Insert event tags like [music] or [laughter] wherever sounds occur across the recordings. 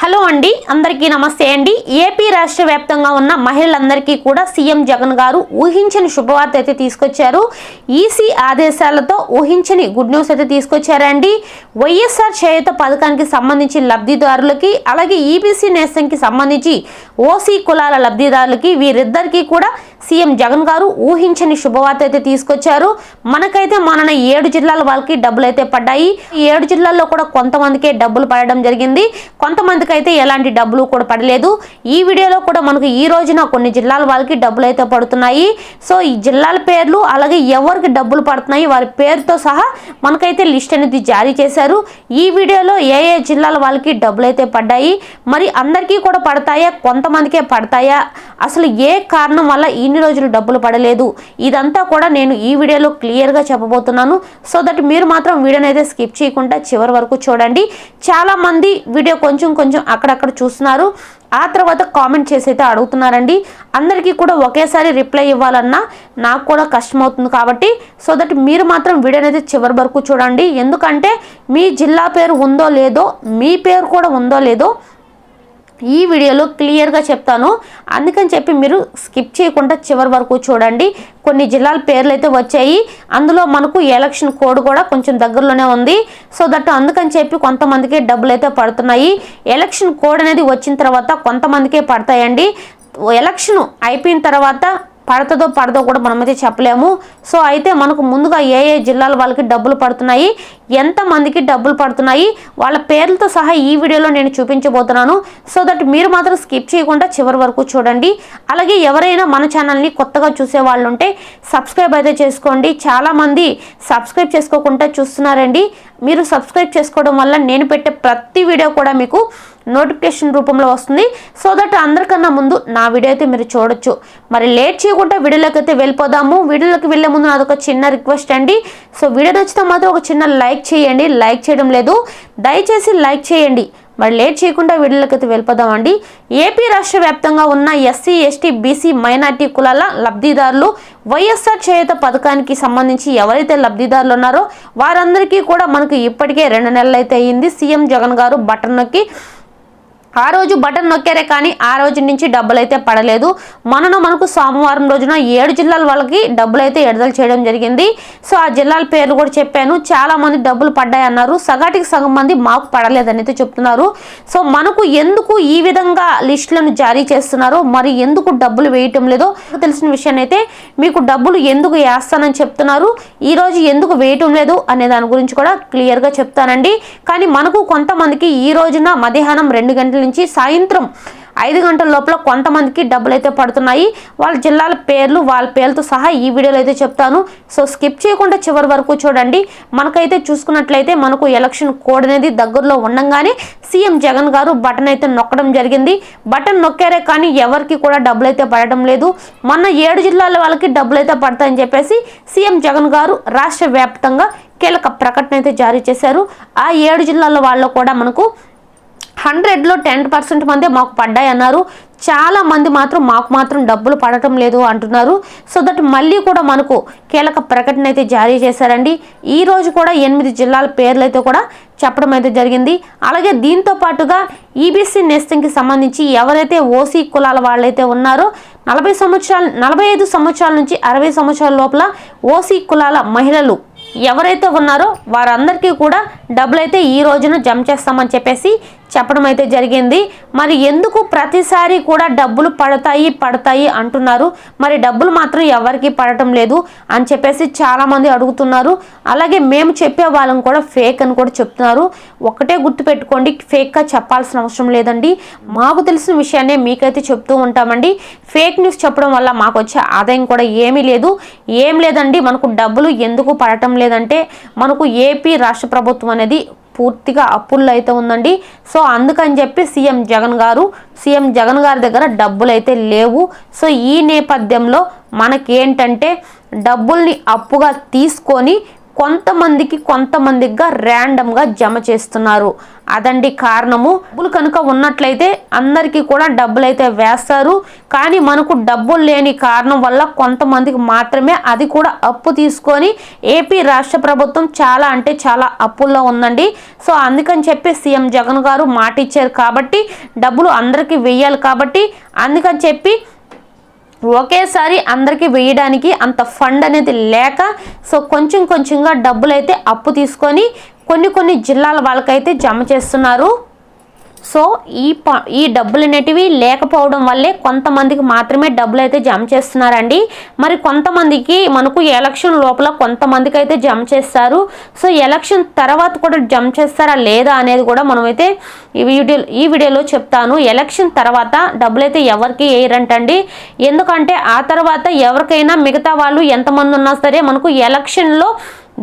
Hello అండి అందరికీ నమస్తే అండి. ఏపీ రాష్ట్ర వ్యాప్తంగా ఉన్న మహిళలందరికీ కూడా సీఎం జగన్ గారు ఊహించని శుభవార్త అయితే తీసుకొచ్చారు. ఈసీ ఆదేశాలతో ఊహించని గుడ్ న్యూస్ అయితే తీసుకొచ్చారండి. వైఎస్ఆర్ చేయుత పథకానికి సంబంధించి లబ్ధిదారులకి అలాగే ఈబీసీ నేస్తంకి సంబంధించి ఓసీ కులాల లబ్ధిదారులకి వీరిద్దరికీ కూడా సీఎం జగన్ గారు ఊహించని శుభవార్త అయితే తీసుకొచ్చారు. మనకైతే మనన ఏడు జిల్లాల వాళ్ళకి డబ్బులు అయితే పడ్డాయి. ఈ ఏడు జిల్లాల్లో కూడా కొంతమందికే డబ్బులు పడడం జరిగింది. కొంతమందికి అయితే ఎలాంటి డబ్బులు కూడా పడలేదు. ఈ వీడియోలో కూడా మనకు ఈ రోజున కొన్ని జిల్లాల వాళ్ళకి డబ్బులు అయితే పడుతున్నాయి. సో ఈ జిల్లాల పేర్లు అలాగే ఎవరికి డబ్బులు పడుతున్నాయి వారి పేరుతో సహా మనకైతే లిస్ట్ అనేది జారీ చేశారు. ఈ వీడియోలో ఏ ఏ జిల్లాల వాళ్ళకి డబ్బులు అయితే పడ్డాయి. మరి అందరికీ కూడా పడతాయా? కొంతమందికే పడతాయా? అసలు ఏ కారణం వల్ల ఇన్ని రోజులు డబ్బులు పడలేదు? ఇదంతా కూడా నేను ఈ వీడియోలో క్లియర్గా చెప్పబోతున్నాను. సో దట్ మీరు మాత్రం వీడియోని అయితే స్కిప్ చేయకుండా చివరి వరకు చూడండి. చాలామంది వీడియో కొంచెం కొంచెం అక్కడక్కడ చూస్తున్నారు. ఆ తర్వాత కామెంట్ చేసి అయితే అడుగుతున్నారండి. అందరికీ కూడా ఒకేసారి రిప్లై ఇవ్వాలన్నా నాకు కూడా కష్టమవుతుంది కాబట్టి సో దట్ మీరు మాత్రం వీడియోని అయితే చివరి వరకు చూడండి. ఎందుకంటే మీ జిల్లా పేరు ఉందో లేదో మీ పేరు కూడా ఉందో లేదో ఈ వీడియోలో క్లియర్గా చెప్తాను. అందుకని చెప్పి మీరు స్కిప్ చేయకుండా చివరి వరకు చూడండి. కొన్ని జిల్లాల పేర్లు అయితే వచ్చాయి. అందులో మనకు ఎలక్షన్ కోడ్ కూడా కొంచెం దగ్గరలోనే ఉంది. సో దట్ అందుకని చెప్పి కొంతమందికి డబ్బులు అయితే పడుతున్నాయి. ఎలక్షన్ కోడ్ అనేది వచ్చిన తర్వాత కొంతమందికే పడతాయండి. ఎలక్షన్ అయిపోయిన తర్వాత పడతదో పడదో కూడా మనమైతే చెప్పలేము. సో అయితే మనకు ముందుగా ఏ ఏ జిల్లాల వాళ్ళకి డబ్బులు పడుతున్నాయి ఎంతమందికి డబ్బులు పడుతున్నాయి వాళ్ళ పేర్లతో సహా ఈ వీడియోలో నేను చూపించబోతున్నాను. సో దట్ మీరు మాత్రం స్కిప్ చేయకుండా చివరి వరకు చూడండి. అలాగే ఎవరైనా మన ఛానల్ని కొత్తగా చూసే వాళ్ళు ఉంటే సబ్స్క్రైబ్ అయితే చేసుకోండి. చాలామంది సబ్స్క్రైబ్ చేసుకోకుండా చూస్తున్నారండి. మీరు సబ్స్క్రైబ్ చేసుకోవడం వల్ల నేను పెట్టే ప్రతి వీడియో కూడా మీకు నోటిఫికేషన్ రూపంలో వస్తుంది. సో దట్ అందరికన్నా ముందు నా వీడియో అయితే మీరు చూడొచ్చు. మరి లేట్ చేయకుండా వీడియోలోకి అయితే వెళ్ళిపోదాము. వీడియోలోకి వెళ్ళే ముందు నాదొక చిన్న రిక్వెస్ట్ అండి. సో వీడియో నచ్చితే మాత్రం ఒక చిన్న లైక్ చేయండి. లైక్ చేయడం లేదు. దయచేసి లైక్ చేయండి. మరి లేట్ చేయకుండా వీడియోలోకి అయితే వెళ్ళిపోదామండి. ఏపీ రాష్ట్ర వ్యాప్తంగా ఉన్న ఎస్సీ ఎస్టీ బీసీ మైనార్టీ కులాల లబ్ధిదారులు వైఎస్ఆర్ చేయుత పథకానికి సంబంధించి ఎవరైతే లబ్ధిదారులు ఉన్నారో వారందరికీ కూడా మనకు ఇప్పటికే రెండు నెలలు అయితే అయ్యింది. సీఎం జగన్ గారు బటన్ నొక్కి ఆ రోజు బటన్ నొక్కారే కానీ ఆ రోజు నుంచి డబ్బులు అయితే పడలేదు. మనను మనకు సోమవారం రోజున ఏడు జిల్లాల వాళ్ళకి డబ్బులు అయితే విడుదల చేయడం జరిగింది. సో ఆ జిల్లాల పేర్లు కూడా చెప్పాను. చాలా మంది డబ్బులు పడ్డాయి అన్నారు. సగాటికి సగం మంది మాకు పడలేదని అయితే చెప్తున్నారు. సో మనకు ఎందుకు ఈ విధంగా లిస్టులను జారీ చేస్తున్నారో? మరి ఎందుకు డబ్బులు వేయటం లేదో? తెలిసిన విషయాన్ని అయితే మీకు డబ్బులు ఎందుకు వేస్తానని చెప్తున్నారు. ఈ రోజు ఎందుకు వేయటం లేదు అనే దాని గురించి కూడా క్లియర్గా చెప్తానండి. కానీ మనకు కొంతమందికి ఈ రోజున మధ్యాహ్నం రెండు గంటల నుంచి సాయంత్రం ఐదు గంటల లోపల కొంతమందికి డబ్బులు అయితే పడుతున్నాయి. వాళ్ళ జిల్లాల పేర్లు వాళ్ళ పేర్లతో సహా ఈ వీడియోలో అయితే చెప్తాను. సో స్కిప్ చేయకుండా చివరి వరకు చూడండి. మనకైతే చూసుకున్నట్లయితే మనకు ఎలక్షన్ కోడ్ అనేది దగ్గరలో ఉండంగానే సీఎం జగన్ గారు బటన్ అయితే నొక్కడం జరిగింది. బటన్ నొక్కారే కానీ ఎవరికి కూడా డబ్బులు అయితే పడడం లేదు. మొన్న ఏడు జిల్లాల వాళ్ళకి డబ్బులు అయితే పడతాయని చెప్పేసి సీఎం జగన్ గారు రాష్ట్ర వ్యాప్తంగా కీలక ప్రకటన అయితే జారీ చేశారు. ఆ ఏడు జిల్లాల వాళ్ళు కూడా మనకు హండ్రెడ్లో టెన్ పర్సెంట్ మందే మాకు పడ్డాయి అన్నారు. చాలా మంది మాత్రం మాకు మాత్రం డబ్బులు పడటం లేదు అంటున్నారు. సో దట్ మళ్ళీ కూడా మనకు కీలక ప్రకటన అయితే జారీ చేశారండి. ఈ రోజు కూడా ఎనిమిది జిల్లాల పేర్లు అయితే కూడా చెప్పడం అయితే జరిగింది. అలాగే దీంతో పాటుగా ఈబీసీ నెస్టింగ్కి సంబంధించి ఎవరైతే ఓసీ కులాల వాళ్ళైతే ఉన్నారో నలభై సంవత్సరాలు నలభై ఐదు సంవత్సరాల నుంచి అరవై సంవత్సరాల లోపల ఓసీ కులాల మహిళలు ఎవరైతే ఉన్నారో వారందరికీ కూడా డబ్బులైతే ఈ రోజున జమ చేస్తామని చెప్పేసి చెప్పడం అయితే జరిగింది. మరి ఎందుకు ప్రతిసారి కూడా డబ్బులు పడతాయి పడతాయి అంటున్నారు. మరి డబ్బులు మాత్రం ఎవరికి పడటం లేదు అని చెప్పేసి చాలామంది అడుగుతున్నారు. అలాగే మేము చెప్పే వాళ్ళని కూడా ఫేక్ అని కూడా చెప్తున్నారు. ఒకటే గుర్తుపెట్టుకోండి ఫేక్గా చెప్పాల్సిన అవసరం లేదండి. మాకు తెలిసిన విషయాన్నే మీకైతే చెప్తూ ఉంటామండి. ఫేక్ న్యూస్ చెప్పడం వల్ల మాకు వచ్చే ఆదాయం కూడా ఏమీ లేదు. ఏం లేదండి మనకు డబ్బులు ఎందుకు పడటం లేదంటే మనకు ఏపీ రాష్ట్ర ప్రభుత్వం అనేది పూర్తిగా అప్పుల్లో అయితే ఉందండి. సో అందుకని చెప్పి సీఎం జగన్ గారు సీఎం జగన్ గారి దగ్గర డబ్బులు అయితే లేవు. సో ఈ నేపథ్యంలో మనకేంటంటే డబ్బుల్ని అప్పుగా తీసుకొని కొంతమందికి కొంతమందిగా ర్యాండమ్గా జమ చేస్తున్నారు. అదండి కారణము. డబ్బులు కనుక ఉన్నట్లయితే అందరికీ కూడా డబ్బులు అయితే వేస్తారు. కానీ మనకు డబ్బులు లేని కారణం వల్ల కొంతమందికి మాత్రమే అది కూడా అప్పు తీసుకొని ఏపీ రాష్ట్ర ప్రభుత్వం చాలా అంటే చాలా అప్పుల్లో ఉందండి. సో అందుకని చెప్పి సీఎం జగన్ గారు మాట ఇచ్చారు కాబట్టి డబ్బులు అందరికీ వెయ్యాలి కాబట్టి అందుకని చెప్పి ఒకేసారి అందరికీ వేయడానికి అంత ఫండ్ అనేది లేక సో కొంచెం కొంచెంగా డబ్బులు అయితే అప్పు తీసుకొని కొన్ని కొన్ని జిల్లాల వాళ్ళకైతే జమ చేస్తున్నారు. సో ఈ ప ఈ డబ్బులు అనేటివి లేకపోవడం వల్లే కొంతమందికి మాత్రమే డబ్బులు అయితే జమ చేస్తున్నారండి. మరి కొంతమందికి మనకు ఎలక్షన్ లోపల కొంతమందికి అయితే జమ చేస్తారు. సో ఎలక్షన్ తర్వాత కూడా జమ చేస్తారా లేదా అనేది కూడా మనమైతే ఈ వీడియో ఈ వీడియోలో చెప్తాను. ఎలక్షన్ తర్వాత డబ్బులు అయితే ఎవరికి వేయరంటండి. ఎందుకంటే ఆ తర్వాత ఎవరికైనా మిగతా వాళ్ళు ఎంతమంది ఉన్నా సరే మనకు ఎలక్షన్లో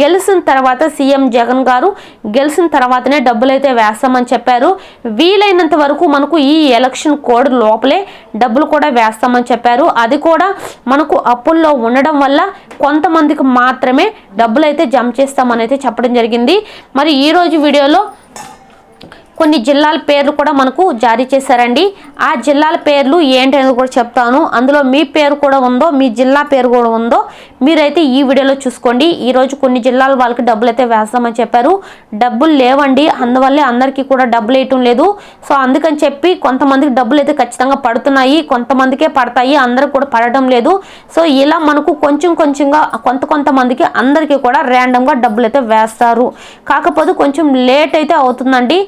గెలిచిన తర్వాత సీఎం జగన్ గారు గెలిచిన తర్వాతనే డబ్బులైతే వేస్తామని చెప్పారు. వీలైనంత వరకు మనకు ఈ ఎలక్షన్ కోడ్ లోపలే డబ్బులు కూడా వేస్తామని చెప్పారు. అది కూడా మనకు అప్పుల్లో ఉండడం వల్ల కొంతమందికి మాత్రమే డబ్బులు అయితే జమ చేస్తామని అయితే చెప్పడం జరిగింది. మరి ఈరోజు వీడియోలో కొన్ని జిల్లాల పేర్లు కూడా మనకు జారీ చేశారండి. ఆ జిల్లాల పేర్లు ఏంటి అనేది కూడా చెప్తాను. అందులో మీ పేరు కూడా ఉందో మీ జిల్లా పేరు కూడా ఉందో మీరైతే ఈ వీడియోలో చూసుకోండి. ఈరోజు కొన్ని జిల్లాల వాళ్ళకి డబ్బులు అయితే వేస్తామని చెప్పారు. డబ్బులు లేవండి. అందువల్లే అందరికీ కూడా డబ్బులు వేయటం లేదు. సో అందుకని చెప్పి కొంతమందికి డబ్బులు అయితే ఖచ్చితంగా పడుతున్నాయి. కొంతమందికే పడతాయి. అందరికి కూడా పడటం లేదు. సో ఇలా మనకు కొంచెం కొంచెంగా కొంత కొంతమందికి అందరికీ కూడా ర్యాండమ్గా డబ్బులు అయితే వేస్తారు. కాకపోతే కొంచెం లేట్ అయితే అవుతుందండి.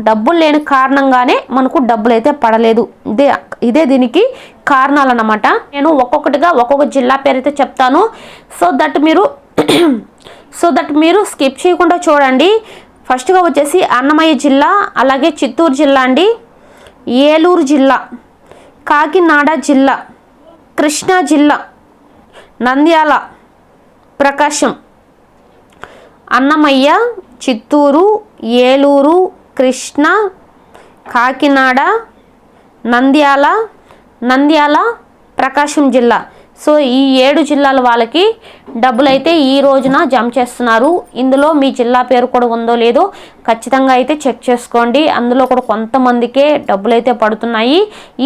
డబ్బులు లేని కారణంగానే మనకు డబ్బులు అయితే పడలేదు. ఇదే ఇదే దీనికి కారణాలు అన్నమాట నేను ఒక్కొక్కటిగా ఒక్కొక్క జిల్లా పేరు అయితే చెప్తాను. సో దట్ మీరు [clears throat] సో దట్ మీరు స్కిప్ చేయకుండా చూడండి. ఫస్ట్గా వచ్చేసి అన్నమయ్య జిల్లా అలాగే చిత్తూరు జిల్లా అండి. ఏలూరు జిల్లా కాకినాడ జిల్లా కృష్ణా జిల్లా నంద్యాల ప్రకాశం అన్నమయ్య చిత్తూరు ఏలూరు కృష్ణ కాకినాడ నంద్యాల నంద్యాల ప్రకాశం జిల్లా. సో ఈ ఏడు జిల్లాల వాళ్ళకి డబ్బులు అయితే ఈ రోజున జమ చేస్తున్నారు. ఇందులో మీ జిల్లా పేరు కూడా ఉందో లేదో ఖచ్చితంగా అయితే చెక్ చేసుకోండి. అందులో కూడా కొంతమందికే డబ్బులు అయితే పడుతున్నాయి.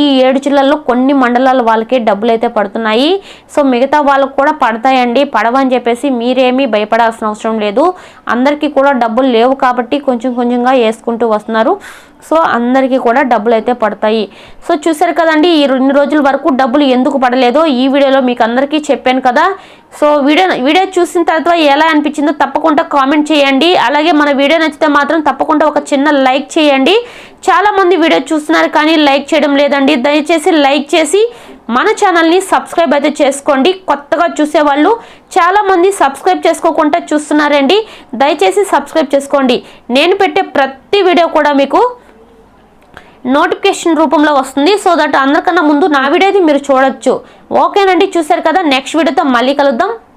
ఈ ఏడు జిల్లాల్లో కొన్ని మండలాల వాళ్ళకే డబ్బులు అయితే పడుతున్నాయి. సో మిగతా వాళ్ళకు కూడా పడతాయండి. పడవని చెప్పేసి మీరేమీ భయపడాల్సిన అవసరం లేదు. అందరికీ కూడా డబ్బులు లేవు కాబట్టి కొంచెం కొంచెంగా వేసుకుంటూ వస్తున్నారు. సో అందరికీ కూడా డబ్బులు అయితే పడతాయి. సో చూసారు కదండి ఈ రెండు రోజుల వరకు డబ్బులు ఎందుకు పడలేదో ఈ వీడియోలో మీకు అందరికీ చెప్పాను కదా. సో వీడియో వీడియో చూసిన తర్వాత ఎలా అనిపించిందో తప్పకుండా కామెంట్ చేయండి. అలాగే మన వీడియో నచ్చితే మాత్రం తప్పకుండా ఒక చిన్న లైక్ చేయండి. చాలామంది వీడియో చూస్తున్నారు కానీ లైక్ చేయడం లేదండి. దయచేసి లైక్ చేసి మన ఛానల్ని సబ్స్క్రైబ్ అయితే చేసుకోండి. కొత్తగా చూసేవాళ్ళు చాలామంది సబ్స్క్రైబ్ చేసుకోకుండా చూస్తున్నారండి. దయచేసి సబ్స్క్రైబ్ చేసుకోండి. నేను పెట్టే ప్రతి వీడియో కూడా మీకు నోటిఫికేషన్ రూపంలో వస్తుంది. సో దట్ అందరికన్నా ముందు నా వీడియోది మీరు చూడొచ్చు. ఓకేనండి చూసారు కదా? నెక్స్ట్ వీడియోతో మళ్ళీ కలుద్దాం.